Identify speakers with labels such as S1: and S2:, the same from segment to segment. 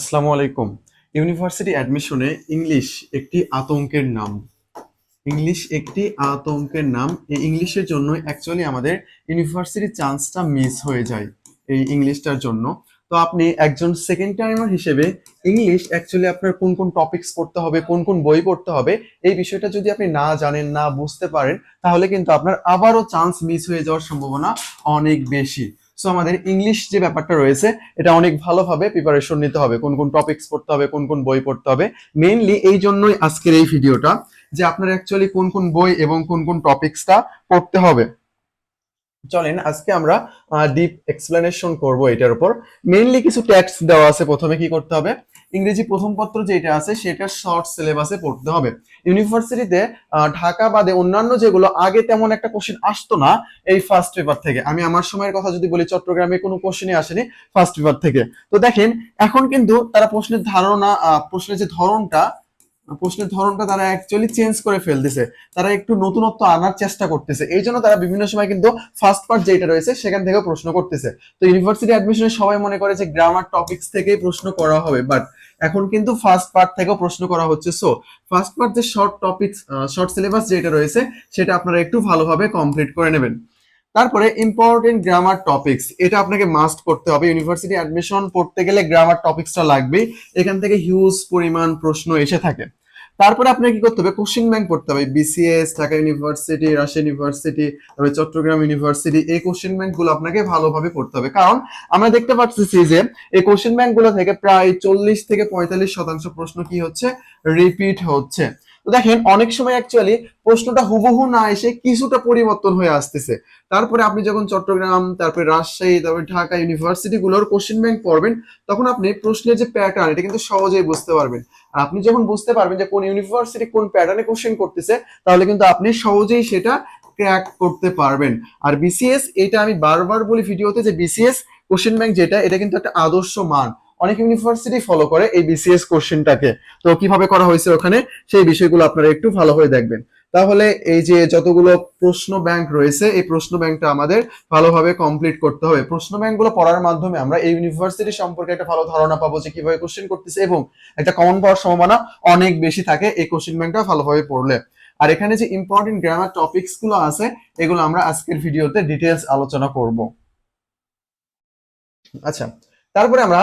S1: আসসালামু আলাইকুম। University অ্যাডমিশনে English একটি আতঙ্কের নাম। ইংলিশ একটি আতঙ্কের নাম। এই ইংলিশের জন্য অ্যাকচুয়ালি আমাদের ইউনিভার্সিটি চান্সটা মিস হয়ে যায় এই ইংলিশটার জন্য। তো আপনি একজন সেকেন্ড টাইমার হিসেবে ইংলিশ অ্যাকচুয়ালি আপনার কোন কোন টপিকস পড়তে হবে, কোন কোন বই পড়তে হবে, এই বিষয়টা যদি আপনি না জানেন, না বুঝতে পারেন, তাহলে কিন্তু আপনার আবারও চান্স মিস হয়ে যাওয়ার সম্ভাবনা অনেক বেশি। সো আমাদের ইংলিশ যে ব্যাপারটা রয়েছে, এটা অনেক ভালোভাবে প্রিপারেশন নিতে হবে। কোন কোন টপিকস পড়তে হবে, কোন কোন বই পড়তে হবে। মেইনলি এই জন্যই আজকের এই ভিডিওটা যে আপনার অ্যাকচুয়ালি কোন কোন বই এবং কোন কোন টপিকসটা পড়তে হবে। চলেন, আজকে আমরা ডিপ এক্সপ্লেনেশন করব এটার উপর। মেইনলি কিছু ট্যাক্স দেওয়া আছে প্রথমে কি করতে হবে? ইংরেজি প্রথম পত্র যেটা আছে, সেটা শর্ট সিলেবাসে পড়তে হবে। ইউনিভার্সিটিতে ঢাকা বাদে অন্যান্য যেগুলো, আগে তেমন একটা কোশ্চেন আসতো না এই ফার্স্ট পেপার থেকে। আমি আমার সময়ের কথা যদি বলি, চট্টগ্রামে কোনো কোশ্চেনই আসেনি ফার্স্ট পেপার থেকে। তো দেখেন, এখন কিন্তু তারা প্রশ্নের ধারণা প্রশ্নের যে ধরনটা, প্রশ্নের ধরনটা তারা অ্যাকচুয়ালি চেঞ্জ করে ফেলতেছে। তারা একটু নতুনত্ব আনার চেষ্টা করতেছে। এই জন্য তারা বিভিন্ন সময় কিন্তু ফার্স্ট পার্ট যেটা রয়েছে, সেখান থেকে প্রশ্ন করতেছে। তো ইউনিভার্সিটি অ্যাডমিশনে সবাই মনে করে যে গ্রামার টপিক্স থেকেই প্রশ্ন করা হবে বাট এখন কিন্তু ফার্স্ট পার্ট থেকেও প্রশ্ন করা হচ্ছে। সো ফার্স্ট পার্ট যে শর্ট টপিক শর্ট সিলেবাস যেটা রয়েছে, সেটা আপনারা একটু ভালোভাবে কমপ্লিট করে নেবেন। তারপরে ইম্পর্টেন্ট গ্রামার টপিক্স এটা আপনাকে মাস্ট করতে হবে। ইউনিভার্সিটি অ্যাডমিশন পড়তে গেলে গ্রামার টপিক্সটা লাগবেই। এখান থেকে হিউজ পরিমাণ প্রশ্ন এসে থাকে। তারপরে আপনাকে কি করতে হবে? কোশ্চিন ব্যাংক পড়তে হবে। BCS Dhaka university Russia university তারপরে চট্টগ্রাম ইউনিভার্সিটি এই কোশ্চিন ব্যাংকগুলো আপনাকে ভালোভাবে পড়তে হবে। কারণ আমরা দেখতে পাচ্ছি যে, এই কোশ্চিন ব্যাংকগুলো থেকে প্রায় চল্লিশ থেকে পঁয়তাল্লিশ শতাংশ প্রশ্ন কি হচ্ছে? রিপিট হচ্ছে। তো দেখেন, অনেক সময় অ্যাকচুয়ালি প্রশ্নটা হুবহু না এসে কিছুটা পরিবর্তন হয়ে আসতেছে। তারপরে আপনি যখন চট্টগ্রাম, তারপরে রাজশাহী, তারপরে ঢাকা ইউনিভার্সিটি গুলোর কোশ্চেন ব্যাংক পড়বেন, তখন আপনি প্রশ্নের যে প্যাটার্ন এটা কিন্তু সহজেই বুঝতে পারবেন। আর আপনি যখন বুঝতে পারবেন যে কোন ইউনিভার্সিটি কোন প্যাটার্নে কোশ্চেন করতেছে, তাহলে কিন্তু আপনি সহজেই সেটা ক্র্যাক করতে পারবেন। আর বিসিএস এটা আমি বারবার বলি ভিডিওতে যে বিসিএস কোশ্চেন ব্যাংক যেটা, এটা কিন্তু একটা আদর্শ মান। অনেক ইউনিভার্সিটি ফলো করে এই বিসিএস কোশ্চেনটাকে তো কীভাবে করা হয়েছে ওখানে? সেই বিষয়গুলো আপনারা একটু ভালো ভালোভাবে দেখবেন। তাহলে এই যে যতগুলো প্রশ্ন ব্যাংক রয়েছে, এই প্রশ্ন ব্যাংকটা আমাদের ভালোভাবে কমপ্লিট করতে হবে। প্রশ্ন ব্যাংকগুলো পড়ার মাধ্যমে আমরা এই ইউনিভার্সিটি সম্পর্কে একটা ভালো ধারণা পাবো যে কীভাবে কোশ্চেন করতেছে এবং একটা কমন পাওয়ার সম্ভাবনা অনেক বেশি থাকে এই কোশ্চেন ব্যাংকটা ভালোভাবে পড়লে। আর এখানে যে ইম্পর্টেন্ট গ্রামার টপিকসগুলো আছে, এগুলো আমরা আজকের ভিডিওতে ডিটেলস আলোচনা করব। আচ্ছা তারপরে আমরা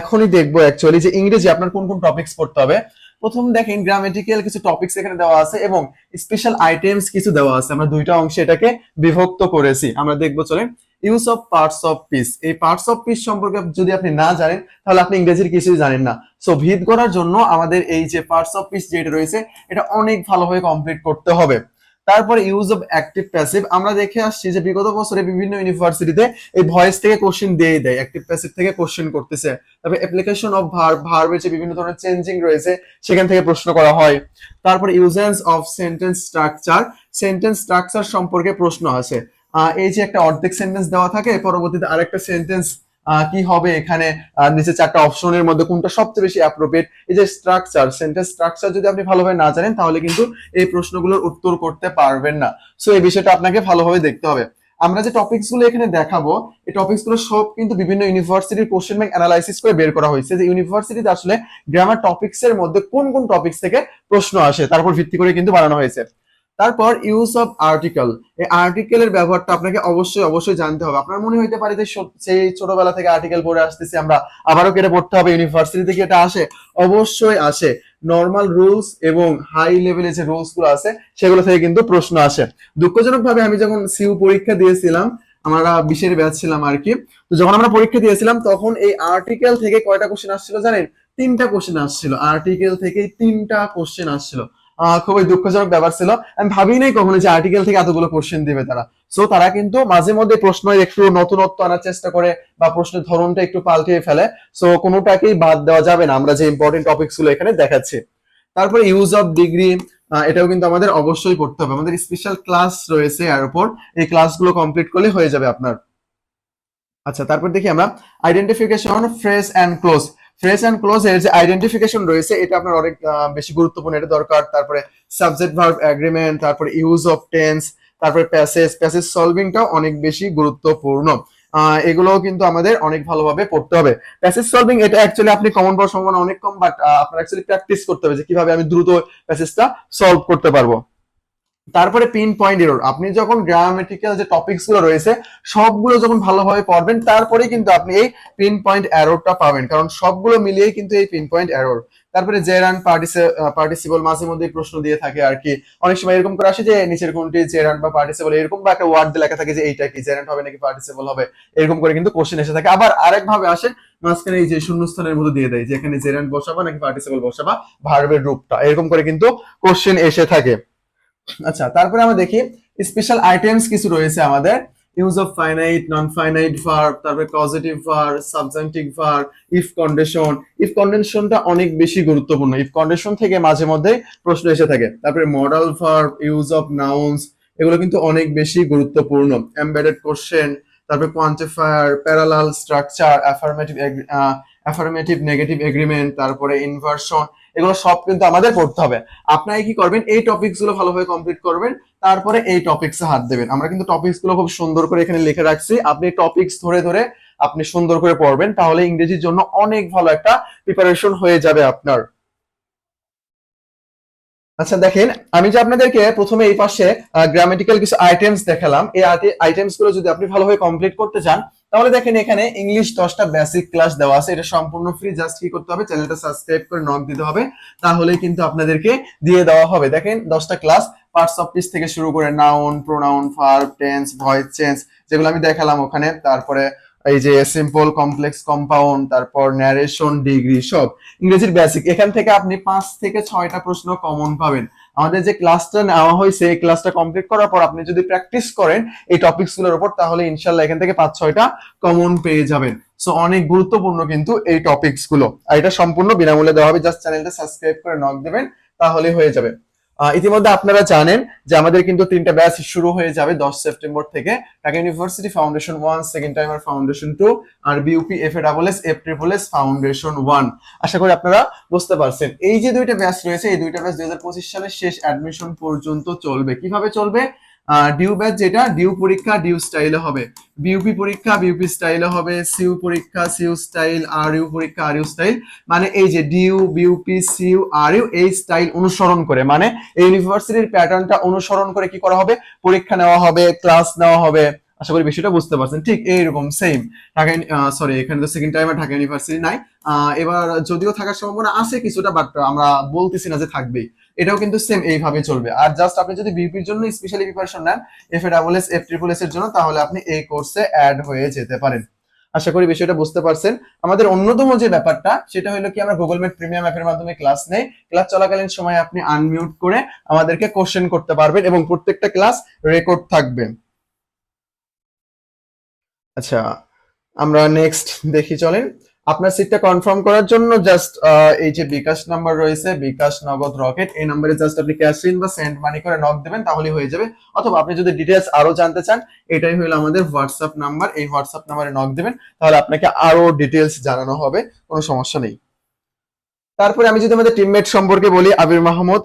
S1: এখনই দেখব অ্যাকচুয়ালি যে ইংরেজি আপনার কোন কোন টপিকস পড়তে হবে। প্রথম দেখেন গ্রামেটিক্যাল কিছু টপিকস এখানে দেওয়া আছে এবং স্পেশাল আইটেমস কিছু দেওয়া আছে। আমরা দুইটা অংশে এটাকে বিভক্ত করেছি। আমরা দেখব, চলেন use of parts of speech এই পার্টস অফ পিস সম্পর্কে যদি আপনি না জানেন, তাহলে আপনি ইংরেজির কিছুই জানেন না। সো ভিত করার জন্য আমাদের এই যে পার্টস অফ পিস যেটা রয়েছে, এটা অনেক ভালোভাবে কমপ্লিট করতে হবে। তারপরে ইউজ অফ অ্যাক্টিভ প্যাসিভ আমরা দেখে আসছি যে বিগত বছরে বিভিন্ন ইউনিভার্সিটিতে এই ভয়েস থেকে কোশ্চেন দিয়ে দেয় অ্যাক্টিভ প্যাসিভ থেকে কোশ্চেন করতেছে। তারপরে অ্যাপ্লিকেশন অফ ভার্ব ভার্বের যে বিভিন্ন ধরনের চেঞ্জিং রয়েছে সেখান থেকে প্রশ্ন করা হয়। তারপরে ইউজেন্স of sentence structure sentence structure সম্পর্কে প্রশ্ন আহ, এই যে একটা অর্ধেক সেন্টেন্স দেওয়া থাকে পরবর্তীতে আরেকটা সেন্টেন্স কি হবে এখানে? নিচে চারটা অপশনের মধ্যে কোনটা সবচেয়ে বেশি অ্যাপ্রোপ্রিয়েট এই যে স্ট্রাকচার সেন্টেন্স স্ট্রাকচার যদি আপনি ভালোভাবে না জানেন, তাহলে কিন্তু এই প্রশ্নগুলোর উত্তর করতে পারবেন না। সো এই বিষয়টা আপনাকে ভালোভাবে দেখতে হবে। আমরা যে টপিকসগুলো এখানে দেখাবো, এই টপিকসগুলো সব কিন্তু বিভিন্ন ইউনিভার্সিটির কোশ্চেন ব্যাংক অ্যানালাইসিস করে বের করা হয়েছে। যে ইউনিভার্সিটিতে আসলে গ্রামার টপিকস এর মধ্যে কোন কোন টপিকস থেকে প্রশ্ন আসে তারপর ভিত্তি করে কিন্তু বানানো হয়েছে। তারপর ইউজ অফ আর্টিকেল এই আর্টিকেলের ব্যবহারটা আপনাকে অবশ্যই অবশ্যই জানতে হবে। আপনার মনে হইতে পারে যে সেই ছোটবেলা থেকে আর্টিকেল পড়ে আসতেছি আমরা, আবারও কেটে পড়তে হবে ইউনিভার্সিটি থেকে এটা আসে? অবশ্যই আসে। নর্মাল রুলস এবং হাই লেভেলের যে রুলসগুলো আছে, সেগুলো থেকে কিন্তু প্রশ্ন আসে। দুঃখজনক ভাবে আমি যখন সিউ পরীক্ষা দিয়েছিলাম, আমরা বিশের ব্যাচ ছিলাম আর কি, তো যখন আমরা পরীক্ষা দিয়েছিলাম, তখন এই আর্টিকেল থেকে কয়টা কোশ্চেন আসছিল জানেন? তিনটা কোশ্চেন আসছিল। আর্টিকেল থেকে তিনটা কোশ্চেন আসছিল। খুবই দুঃখজনক ব্যাপার ছিল। আমি ভাবি নাই কখনো যে আর্টিকেল থেকে এতগুলো কোশ্চেন দিবে তারা। সো তারা কিন্তু মাঝে মধ্যে প্রশ্ন একটু নতুনত্ব আনার চেষ্টা করে বা প্রশ্নের ধরনটা একটু পাল্টিয়ে ফেলে। সো কোনোটাকেই বাদ দেওয়া যাবে না। আমরা যে ইম্পর্টেন্ট টপিকসগুলো এখানে দেখাচ্ছি। তারপরে ইউজ অফ ডিগ্রি এটাও কিন্তু আমাদের অবশ্যই পড়তে হবে। আমাদের স্পেশাল ক্লাস রয়েছে এর উপর। এই ক্লাসগুলো কমপ্লিট করলে হয়ে যাবে আপনার। আচ্ছা তারপর দেখি আমরা। Identification phrase and clause phrase and clause এর যে আইডেন্টিফিকেশন রয়েছে, এটা আপনার অনেক বেশি গুরুত্বপূর্ণ, এটা দরকার। তারপরে সাবজেক্ট ভার্ব এগ্রিমেন্ট তারপরে ইউজ অফ টেন্স তারপরে প্যাসেজ প্যাসেজ সলভিংটাও অনেক বেশি গুরুত্বপূর্ণ। এগুলোও কিন্তু আমাদের অনেক ভালোভাবে পড়তে হবে। প্যাসেজ সলভিং এটা অ্যাকচুয়ালি আপনি কমন পাওয়ার সম্ভাবনা অনেক কম বাট আপনার অ্যাকচুয়ালি প্র্যাকটিস করতে হবে যে কীভাবে আমি দ্রুত প্যাসেজটা সলভ করতে পারব। তারপরে পিন পয়েন্ট এরর আপনি যখন গ্রামাটিক্যাল যে টপিকসগুলো রয়েছে, সবগুলো যখন ভালোভাবে পড়বেন, তারপরে কিন্তু আপনি এই পিন পয়েন্ট এররটা পাবেন। কারণ সবগুলো মিলিয়ে কিন্তু এই পিন পয়েন্ট এরর তারপরে জেরান পার্টিসিপল মাঝে মধ্যে প্রশ্ন দিয়ে থাকে আর কি। অনেক সময় এরকম করে আসে যে, নিচের কোনটি জেরান বা পার্টিসিপল এরকম বা একটা ওয়ার্ড লেখা থাকে যে, এইটা কি? জেরান হবে নাকি পার্টিসিপল হবে? এরকম করে কিন্তু কোশ্চেন এসে থাকে। আবার আরেক ভাবে আসে, মাঝখানে এই যে শূন্যস্থানের মধ্যে দিয়ে দেয় যে, এখানে জেরান বসাবা নাকি পার্টিসিপল বসাবা? ভার্বের রূপটা। এরকম করে কিন্তু কোশ্চেন এসে থাকে। আচ্ছা তারপরে আমরা দেখি স্পেশাল আইটেমস কিছু রয়েছে আমাদের। Use of finite non finite verb তারপরে positive verb subjunctive verb if condition if কন্ডিশনটা অনেক বেশি গুরুত্বপূর্ণ। ইফ কন্ডিশন থেকে মাঝে মধ্যে প্রশ্ন এসে থাকে। তারপরে modal verb use of nouns এগুলো কিন্তু অনেক বেশি গুরুত্বপূর্ণ। এমবেডেড কোশ্চেন তারপরে quantifier parallel structure affirmative affirmative negative agreement তারপরে ইনভার্সন এগুলো সব কিন্তু আমাদের পড়তে হবে। আপনারা কি করবেন? এই টপিকসগুলো ভালোভাবে কমপ্লিট করবেন, তারপরে এই টপিকসে হাত দেবেন। আমরা কিন্তু টপিকসগুলো খুব সুন্দর করে এখানে লিখে রাখছি। আপনি টপিকস ধরে ধরে আপনি সুন্দর করে পড়বেন, তাহলে ইংরেজির জন্য অনেক ভালো একটা প্রিপারেশন হয়ে যাবে আপনার। আচ্ছা দেখেন, আমি যে আপনাদেরকে প্রথমে এই পাশে গ্রামেটিক্যাল কিছু আইটেমস দেখালাম। এই আইটেমসগুলো যদি আপনি ভালোভাবে কমপ্লিট করতে চান তাহলে দেখেন এখানে ইংলিশ দশটা বেসিক ক্লাস দেওয়া আছে। এটা সম্পূর্ণ ফ্রি জাস্ট কি করতে হবে? চ্যানেলটা সাবস্ক্রাইব করে নক দিতে হবে। তাহলে কিন্তু আপনাদেরকে দিয়ে দেওয়া হবে। দেখেন দশটা ক্লাস পার্টস অফ পিস থেকে শুরু করে noun pronoun verb tense voice change যেগুলো আমি দেখালাম ওখানে। তারপরে এই যে সিম্পল কমপ্লেক্স কম্পাউন্ড তারপর ন্যারেশন ডিগ্রি সব ইংরেজির বেসিক এখান থেকে আপনি পাঁচ থেকে ছয়টা প্রশ্ন কমন পাবেন। আমাদের যে ক্লাসটা নেওয়া হয়েছে, এই ক্লাসটা কমপ্লিট করার পর আপনি যদি প্র্যাকটিস করেন এই টপিকসগুলোর উপর, তাহলে ইনশাল্লাহ এখান থেকে পাঁচ, ছয়টা কমন পেয়ে যাবেন। সো অনেক গুরুত্বপূর্ণ কিন্তু এই টপিকসগুলো। এটা সম্পূর্ণ বিনামূল্যে দেওয়া হবে। জাস্ট চ্যানেলটা সাবস্ক্রাইব করে নক দেবেন, তাহলে হয়ে যাবে। ইতিমধ্যে আপনারা জানেন যে আমাদের কিন্তু তিনটা ব্যাচ শুরু হয়ে যাবে দশ সেপ্টেম্বর থেকে। Dhaka university foundation one second timer foundation two R BUP F A double S F triple S foundation one আশা করি আপনারা বুঝতে পারছেন। এই যে দুইটা ব্যাচ রয়েছে, এই দুইটা ব্যাচ দুই হাজার পঁচিশ সালের শেষ অ্যাডমিশন পর্যন্ত চলবে। কীভাবে চলবে? ডিউ ব্যাচ যেটা ডিউ পরীক্ষা ডিউ স্টাইলে হবে। বিউপি পরীক্ষা বিউপি স্টাইলে হবে। সিউ পরীক্ষা সিউ স্টাইল আর ইউ পরীক্ষা আর ইউ স্টাইল মানে এই যে DU BUP CU R U এই স্টাইল অনুসরণ করে। মানে ইউনিভার্সিটির প্যাটার্নটা অনুসরণ করে কি করা হবে? পরীক্ষা নেওয়া হবে ক্লাস নেওয়া হবে। আশা করি বিষয়টা বুঝতে পারছেন। ঠিক এইরকম সেম ঢাকা সরি এখানে তো সেকেন্ড টাইমে ঢাকা ইউনিভার্সিটি নাই। এবার যদিও থাকার সম্ভাবনা আছে কিছুটা বাট আমরা বলতেছি না যে থাকবেই। এটাও কিন্তু সেম এইভাবে চলবে। আর জাস্ট আপনি যদি বিপির জন্য স্পেশালি প্রিপারেশন নেন F A double S F triple S এর জন্য, তাহলে আপনি এই কোর্সে অ্যাড হয়ে যেতে পারেন। আশা করি বিষয়টা বুঝতে পারছেন। আমাদের অন্যতম যে ব্যাপারটা, সেটা হলো কি, আমরা গুগল মিট প্রিমিয়াম অ্যাপের মাধ্যমে ক্লাস নেই। ক্লাস চলাকালীন সময় আপনি আনমিউট করে আমাদেরকে কোশ্চেন করতে পারবেন এবং প্রত্যেকটা ক্লাস রেকর্ড থাকবে। আচ্ছা আমরা নেক্সট দেখি, চলেন। আপনার সিটটা কনফার্ম করার জন্য জাস্ট এই যে বিকাশ নাম্বার রয়েছে, বিকাশ নগদ রকেট এই নাম্বারে জাস্ট আপনি ক্যাশ ইন বা সেন্ড মানি করে নক দেবেন তাহলে হয়ে যাবে। অথবা আপনি যদি ডিটেলস আরও জানতে চান, এটাই হলো আমাদের হোয়াটসঅ্যাপ নাম্বার এই হোয়াটসঅ্যাপ নাম্বারে নক দেবেন, তাহলে আপনাকে আরও ডিটেলস জানানো হবে, কোনো সমস্যা নেই। তারপরে আমি যদি আমাদের টিমমেট সম্পর্কে বলি, আবির মাহমুদ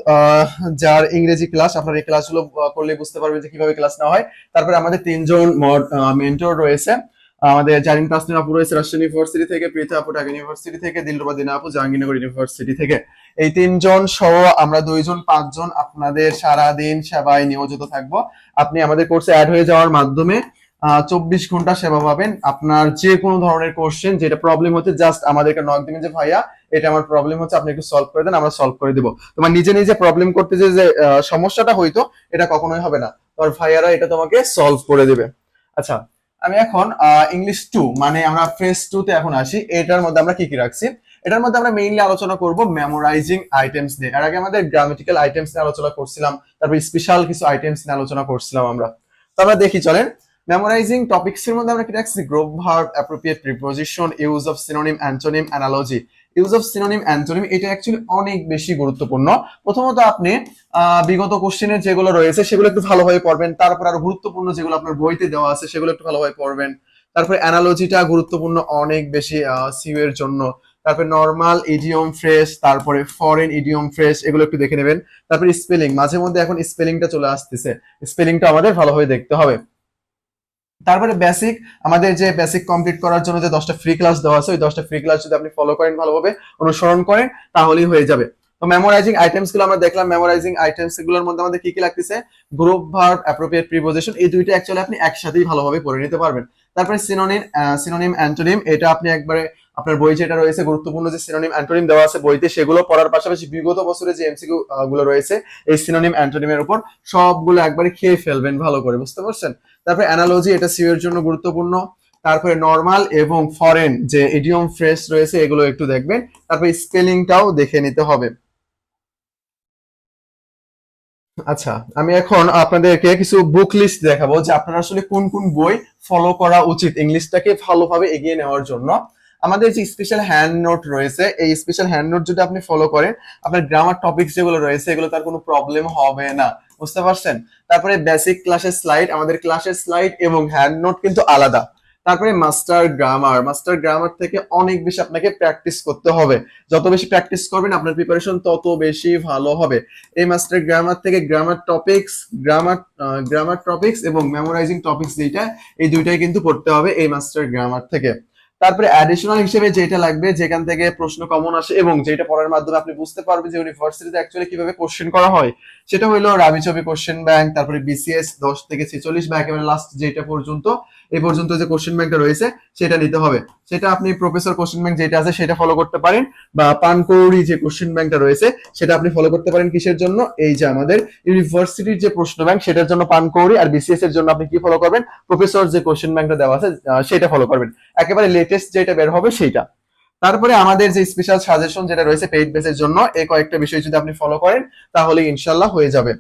S1: যার ইংরেজি ক্লাস আপনার এই ক্লাসগুলো করলে বুঝতে পারবেন যে কীভাবে ক্লাস নেওয়া হয়। তারপরে আমাদের তিনজন মেন্টর রয়েছে। আমাদের জারিন তাসনিম আপু রয়েছে রাজশাহী ইউনিভার্সিটি থেকে, প্রীতা আপু ঢাকা ইউনিভার্সিটি থেকে, দিলরুবা দিনা আপু জাহাঙ্গীরনগর ইউনিভার্সিটি থেকে। এই তিনজন সহ আমরা দুইজন, পাঁচজন আপনাদের সারা দিন সেবায় নিয়োজিত থাকব। আপনি আমাদের কোর্সে অ্যাড হয়ে যাওয়ার মাধ্যমে চব্বিশ ঘণ্টা সেবা পাবেন। আপনার যে কোনো ধরনের কোশ্চেন যেটা প্রবলেম হচ্ছে জাস্ট আমাদেরকে নক দিবেন যে, ভাইয়া, এটা আমার প্রবলেম হচ্ছে, আপনি একটু সলভ করে দেন, আমরা সলভ করে দিব। তোমার নিজে নিজে প্রবলেম করতে যে যে সমস্যাটা হইতো এটা কখনোই হবে না। তোমার ভাইয়ারা এটা তোমাকে সলভ করে দিবে। আচ্ছা আমি এখন ইংলিশ টু মানে আমরা ফেস টু তে এখন আসি, এটার মধ্যে আমরা কি কি রাখছি? এটার মধ্যে আমরা মেইনলি আলোচনা করব মেমোরাইজিং আইটেমস নিয়ে। এর আগে আমাদের গ্রামেটিক্যাল আইটেমস নিয়ে আলোচনা করছিলাম, তারপর স্পেশাল কিছু আইটেমস নিয়ে আলোচনা করছিলাম আমরা। তো আমরা দেখি, চলেন। মেমোরাইজিং টপিকস এর মধ্যে আমরা কি রাখছি? Group verb appropriate preposition use of synonym antonym analogy use of synonym antonym এটা অ্যাকচুয়ালি অনেক বেশি গুরুত্বপূর্ণ। প্রথমত আপনি বিগত কোশ্চেনের যেগুলো রয়েছে, সেগুলো একটু ভালোভাবে পড়বেন। তারপর আরও গুরুত্বপূর্ণ যেগুলো আপনার বইতে দেওয়া আছে, সেগুলো একটু ভালোভাবে পড়বেন। তারপরে অ্যানালজিটা গুরুত্বপূর্ণ অনেক বেশি সিউ এর জন্য। তারপরে নর্মাল ইডিয়ম ফ্রেশ তারপরে ফরেন ইডিয়ম ফ্রেশ এগুলো একটু দেখে নেবেন। তারপরে স্পেলিং মাঝে মধ্যে এখন স্পেলিংটা চলে আসতেছে। স্পেলিংটা আমাদের ভালোভাবে দেখতে হবে। তারপরে বেসিক আমাদের যে বেসিক কমপ্লিট করার জন্য যে দশটা ফ্রি ক্লাস দেওয়া আছে, ওই দশটা ফ্রি ক্লাস যদি আপনি ফলো করেন ভালোভাবে, অনুসরণ করেন, তাহলেই হয়ে যাবে। তো মেমোরাইজিং আইটেমসগুলো আমরা দেখলাম মেমোরাইজিং আইটেমসগুলোর মধ্যে আমাদের কি কি লাগতেছে? গ্রুপ ভার্ব অ্যাপ্রোপ্রিয়েট প্রিপোজিশন এই দুইটা অ্যাকচুয়ালি আপনি একসাথেই ভালোভাবে পড়ে নিতে পারবেন। তারপরে সিনোনিম সিনোনিম অ্যান্টোনিম এটা আপনি একবারে আপনার বই যেটা রয়েছে, গুরুত্বপূর্ণ যে সিনোনিম অ্যান্টোনিম দেওয়া আছে বইতে, সেগুলো পড়ার পাশাপাশি বিগত বছরে যে এমসিকিউ গুলো রয়েছে, এই সিনোনিম অ্যান্টোনিমের উপর সবগুলো একবারে খেয়ে ফেলবেন ভালো করে, বুঝতে পারছেন? তারপরে অ্যানালজি এটা সিও এর জন্য গুরুত্বপূর্ণ। তারপরে নর্মাল এবং ফরেন যে ইডিয়ম ফ্রেশ রয়েছে, এগুলো একটু দেখবেন। তারপরে স্পেলিংটাও দেখে নিতে হবে। আচ্ছা আমি এখন আপনাদেরকে কিছু বুক লিস্ট দেখাবো যে আপনারা আসলে কোন কোন বই ফলো করা উচিত ইংলিশটাকে ভালোভাবে এগিয়ে নেওয়ার জন্য। আমাদের যে স্পেশাল হ্যান্ড নোট রয়েছে, এই স্পেশাল হ্যান্ড নোট যদি আপনি ফলো করেন, আপনার গ্রামার টপিকস যেগুলো রয়েছে, এগুলো তার কোনো প্রবলেম হবে না। বুঝতে পারছেন? তারপরে বেসিক ক্লাসের স্লাইড আমাদের ক্লাসের স্লাইড এবং হ্যান্ড নোট কিন্তু আলাদা। তারপরে মাস্টার গ্রামার মাস্টার গ্রামার থেকে অনেক বেশি আপনাকে প্র্যাকটিস করতে হবে। যত বেশি প্র্যাকটিস করবেন, আপনার প্রিপারেশন তত বেশি ভালো হবে। এই মাস্টার গ্রামার থেকে grammar topics grammar grammar topics এবং মেমোরাইজিং টপিকস যেটা এই দুইটাই কিন্তু পড়তে হবে এই মাস্টার গ্রামার থেকে। তারপরে অ্যাডিশনাল হিসেবে যেটা লাগবে, যেখান থেকে প্রশ্ন কমন আসে এবং যেটা পড়ার মাধ্যমে আপনি বুঝতে পারবেন যে ইউনিভার্সিটিতে অ্যাকচুয়ালি কীভাবে কোশ্চেন করা হয়। সেটা হলো রাবিচবি কোশ্চেন ব্যাংক তারপরে বিসিএস দশ থেকে ছেচল্লিশ বা একেবারে লাস্ট যেটা পর্যন্ত, এই পর্যন্ত যে কোশ্চেন ব্যাংকটা রয়েছে, সেটা নিতে হবে। সেটা আপনি প্রফেসর কোশ্চেন ব্যাংক যেটা আছে সেটা ফলো করতে পারেন, বা পানকৌড়ি যে কোশ্চেন ব্যাংকটা রয়েছে, সেটা আপনি ফলো করতে পারেন কিসের জন্য? এই যে আমাদের ইউনিভার্সিটির যে প্রশ্ন ব্যাংক সেটার জন্য পানকৌড়ি আর বিসিএস এর জন্য আপনি কি ফলো করবেন? প্রফেসর যে কোশ্চেন ব্যাংকটা দেওয়া আছে সেটা ফলো করবেন। একেবারে লেটেস্ট যেটা বের হবে সেইটা। তারপরে আমাদের যে স্পেশাল সাজেশন যেটা রয়েছে পেইড বেসের জন্য এই কয়েকটা বিষয় যদি আপনি ফলো করেন, তাহলে ইনশাল্লাহ হয়ে যাবে।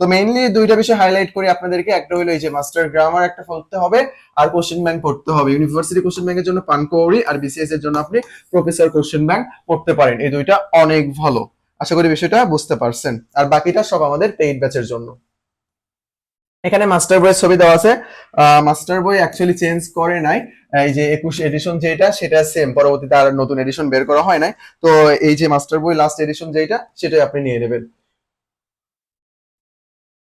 S1: তো মেইনলি দুইটা বিষয় হাইলাইট করি আপনাদেরকে। একটা হলো এই যে মাস্টার গ্রামার একটা পড়তে হবে, আর কোশ্চেন ব্যাংক পড়তে হবে। ইউনিভার্সিটি কোশ্চেন ব্যাংকের জন্য পানকৌড়ি আর বিসিএস এর জন্য আপনি প্রফেসর কোশ্চেন ব্যাংক পড়তে পারেন। এই দুইটা অনেক ভালো। আশা করি বিষয়টা বুঝতে পারছেন। আর বাকিটা সব আমাদের পেইড ব্যাচের জন্য। এখানে মাস্টার বইয়ের ছবি দেওয়া আছে। মাস্টার বই অ্যাকচুয়ালি চেঞ্জ করে নাই। এই যে একুশ এডিশন যেটা, সেটা সেম পরবর্তীতে আর নতুন এডিশন বের করা হয় নাই। তো এই যে মাস্টার বই লাস্ট এডিশন যেটা, সেটাই আপনি নিয়ে নেবেন।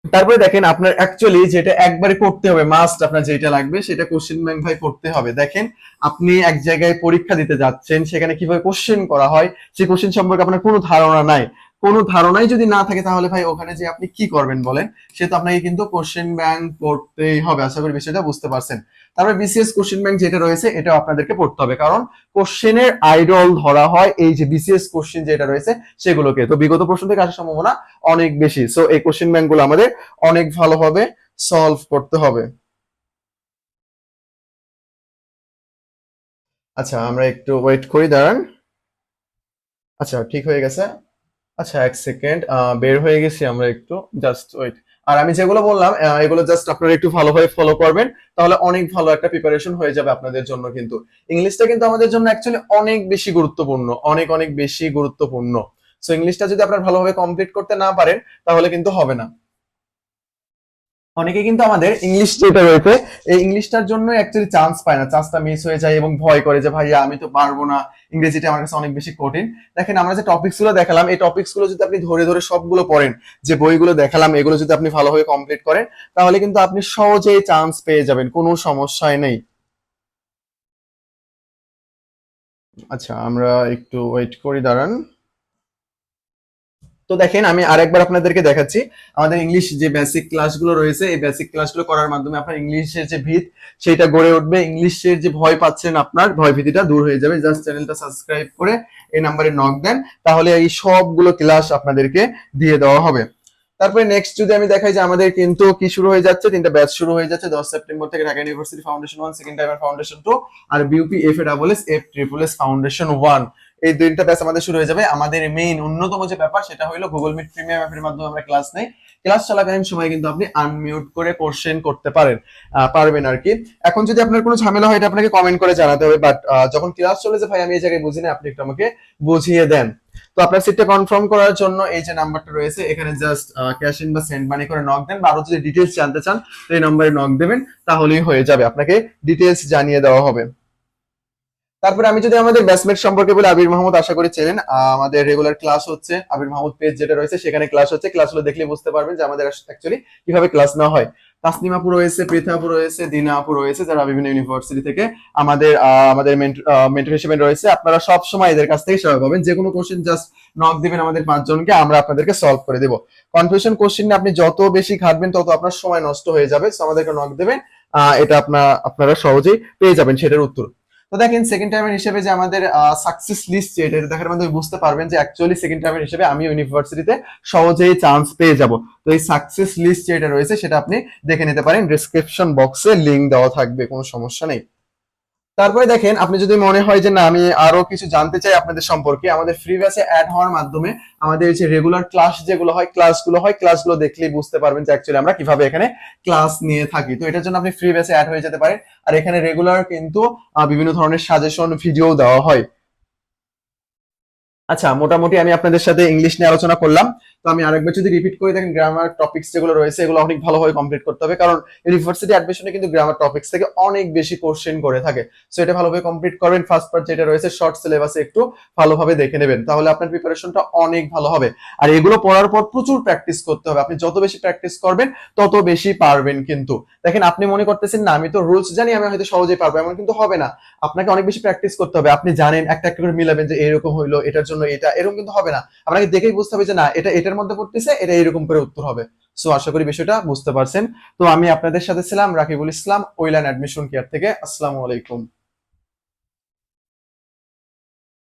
S1: তারপরে দেখেন আপনার অ্যাকচুয়ালি যেটা একবারে করতে হবে মাস্ট আপনার যেটা লাগবে সেটা কোশ্চেন ব্যাংক ভাই করতে হবে। দেখেন আপনি এক জায়গায় পরীক্ষা দিতে যাচ্ছেন, সেখানে কীভাবে কোশ্চেন করা হয়, সেই কোশ্চেন সম্পর্কে আপনার কোনো ধারণা নাই। কোনো ধারণাই যদি না থাকে তাহলে ভাই ওখানে যে আপনি কি করবেন বলেন, সে তো আপনাকে কিন্তু কোশ্চেন ব্যাংক করতেই হবে। আশা করি বিষয়টা বুঝতে পারছেন। তারপরে বিসিএস কোশ্চেন ব্যাংক যেটা রয়েছে, এটাও আপনাদেরকে পড়তে হবে। কারণ কোশ্চেনের আইডল ধরা হয়, এই যে বিসিএস কোশ্চেন যেটা রয়েছে, সেগুলোকে। তো বিগত প্রশ্ন থেকে আসার সম্ভাবনা অনেক বেশি। সো এই কোশ্চেন ব্যাংকগুলো আমাদের অনেক ভালোভাবে সলভ করতে হবে। আচ্ছা আমরা একটু ওয়েট করি, দাঁড়ান। আচ্ছা ঠিক হয়ে গেছে। আচ্ছা এক সেকেন্ড বের হয়ে গেছি আমরা একটু। জাস্ট ওয়েট আর আমি যেগুলো বললাম এগুলো জাস্ট আপনারা একটু ভালোভাবে ফলো করবেন, তাহলে অনেক ভালো একটা প্রিপারেশন হয়ে যাবে আপনাদের জন্য কিন্তু। ইংলিশটা কিন্তু আমাদের জন্য অ্যাকচুয়ালি অনেক বেশি গুরুত্বপূর্ণ, অনেক অনেক বেশি গুরুত্বপূর্ণ। সো ইংলিশটা যদি আপনারা ভালোভাবে কমপ্লিট করতে না পারেন, তাহলে কিন্তু হবে না। অনেকে কিন্তু আমাদের ইংলিশ যেটা রয়েছে, এই ইংলিশটার জন্য অ্যাকচুয়ালি চান্স পায় না। চান্সটা মিস হয়ে যায় এবং ভয় করে যে, ভাইয়া, আমি তো পারব না। ইংরেজিটা আমার কাছে অনেক বেশি কঠিন। দেখেন, আমরা যে টপিকসগুলো দেখালাম, এই টপিকসগুলো যদি আপনি ধরে ধরে সবগুলো পড়েন, যে বইগুলো দেখালাম, এগুলো যদি আপনি ভালোভাবে কমপ্লিট করেন, তাহলে কিন্তু আপনি সহজেই চান্স পেয়ে যাবেন, কোনো সমস্যাই নেই। আচ্ছা আমরা একটু ওয়েট করি, দাঁড়ান। তো দেখেন, আমি আরেকবার আপনাদেরকে দেখাচ্ছি। আমাদের ইংলিশ যে বেসিক ক্লাসগুলো রয়েছে, এই বেসিক ক্লাসগুলো করার মাধ্যমে আপনার ইংলিশের যে ভিত সেটা গড়ে উঠবে। ইংলিশের যে ভয় পাচ্ছেন আপনার, ভয় ভীতিটা দূর হয়ে যাবে। জাস্ট চ্যানেলটা সাবস্ক্রাইব করে এই নাম্বারে নক দেন। তাহলে এই সবগুলো ক্লাস আপনাদেরকে দিয়ে দেওয়া হবে। তারপরে নেক্সট যদি আমি দেখাই যে আমাদের কিন্তু কি শুরু হয়ে যাচ্ছে, তিনটা ব্যাচ শুরু হয়ে যাচ্ছে। দশ সেপ্টেম্বর থেকে Dhaka university foundation one second timer foundation two R BUP F A double S F triple S foundation one এই দুইটা ব্যাচ আমাদের শুরু হয়ে যাবে। আমাদের মেইন অন্যতম যে ব্যাপার, সেটা হলো গুগল মিট প্রিমিয়াম অ্যাপের মাধ্যমে আমরা ক্লাস নেই। ক্লাস চলাকালীন সময় কিন্তু আপনি আনমিউট করে কোশ্চেন করতে পারেন পারবেন আর কি। এখন যদি আপনার কোনো ঝামেলা হয়, এটা আপনাকে কমেন্ট করে জানাতে হবে বাট যখন ক্লাস চলে যে ভাই, আমি এই জায়গায় বুঝি না, আপনি একটু আমাকে বুঝিয়ে দেন। তো আপনার সিটটা কনফার্ম করার জন্য এই যে নাম্বারটা রয়েছে, এখানে জাস্ট ক্যাশ ইন বা সেন্ড মানি করে নক দেন, বা আরও যদি ডিটেলস জানতে চান, তো এই নম্বরে নক দেবেন, তাহলেই হয়ে যাবে। আপনাকে ডিটেলস জানিয়ে দেওয়া হবে। তারপরে আমি যদি আমাদের ব্যাচমেট সম্পর্কে বলি, আবির মাহমুদ আশা করি চেনেন। আমাদের রেগুলার ক্লাস হচ্ছে, আবির মাহমুদ পেজ যেটা রয়েছে, সেখানে ক্লাস হচ্ছে। ক্লাসগুলো দেখলে বুঝতে পারবেন যে আমাদের অ্যাকচুয়ালি কীভাবে ক্লাস নেওয়া হয়। তাসনিমাপুর রয়েছে পৃথাপুর রয়েছে দিনাপুর রয়েছে, যারা বিভিন্ন ইউনিভার্সিটি থেকে আমাদের আমাদের মেন্টর হিসেবে রয়েছে। আপনারা সব সময় এদের কাছ থেকে সেবা পাবেন। যে কোনো কোশ্চেন জাস্ট নক দিবেন আমাদের পাঁচজনকে, আমরা আপনাদেরকে সলভ করে দেবো। কনফিউশন কোশ্চেন আপনি যত বেশি ঘাটবেন, তত আপনার সময় নষ্ট হয়ে যাবে। আমাদেরকে নক দেবেন। এটা আপনার আপনারা সহজেই পেয়ে যাবেন, সেটার উত্তর। তো দেখেন সেকেন্ড টাইমের হিসেবে যে আমাদের সাকসেস লিস্ট যেটা এটা দেখার মাধ্যমে বুঝতে পারবেন যে অ্যাকচুয়ালি সেকেন্ড টাইমের হিসেবে আমি ইউনিভার্সিটিতে সহজেই চান্স পেয়ে যাব। তো এই সাকসেস লিস্ট যেটা রয়েছে, সেটা আপনি দেখে নিতে পারেন। ডিসক্রিপশন বক্সে লিঙ্ক দেওয়া থাকবে, কোনো সমস্যা নেই। তারপরে দেখেন, আপনি যদি মনে হয় যে না, আমি আরও কিছু জানতে চাই আপনাদের সম্পর্কে, আমাদের ফ্রি ব্যাচে অ্যাড হওয়ার মাধ্যমে আমাদের যে রেগুলার ক্লাস যেগুলো হয় ক্লাসগুলো হয় ক্লাসগুলো দেখলেই বুঝতে পারবেন যে অ্যাকচুয়ালি আমরা কীভাবে এখানে ক্লাস নিয়ে থাকি। তো এটার জন্য আপনি ফ্রি ব্যাচে অ্যাড হয়ে যেতে পারেন। আর এখানে রেগুলার কিন্তু বিভিন্ন ধরনের সাজেশন ভিডিও দেওয়া হয়। আচ্ছা মোটামুটি আমি আপনাদের সাথে ইংলিশ নিয়ে আলোচনা করলাম। তো আমি আরেকবার যদি রিপিট করে, দেখেন গ্রামার টপিকস যেগুলো রয়েছে, এগুলো অনেক ভালোভাবে কমপ্লিট করতে হবে। কারণ ইউনিভার্সিটি অ্যাডমিশনে কিন্তু গ্রামার টপিকস থেকে অনেক বেশি কোশ্চেন করে থাকে। সো এটা ভালোভাবে কমপ্লিট করবেন। ফার্স্ট পার্ট যেটা রয়েছে শর্ট সিলেবাসে একটু ভালোভাবে দেখে নেবেন। তাহলে আপনার প্রিপারেশনটা অনেক ভালো হবে। আর এগুলো পড়ার পর প্রচুর প্র্যাকটিস করতে হবে। আপনি যত বেশি প্র্যাকটিস করবেন, তত বেশি পারবেন কিন্তু। দেখেন, আপনি মনে করতেছেন, না, আমি তো রুলস জানি, আমি হয়তো সহজেই পারব। এমন কিন্তু হবে না। আপনাকে অনেক বেশি প্র্যাকটিস করতে হবে। আপনি জানেন, একটা একটা করে মিলাবেন যে এরকম হইল, এটার জন্য এটা, এরকম কিন্তু হবে না। আপনাকে দেখেই বুঝতে হবে যে না, এটা এটার মধ্যে পড়তেছে, এটা এরকম করে উত্তর হবে। সো আশা করি বিষয়টা বুঝতে পারছেন। তো আমি আপনাদের সাথে ছিলাম রাকিবুল ইসলাম ওইলান অ্যাডমিশন কেয়ার থেকে। আসসালামু আলাইকুম।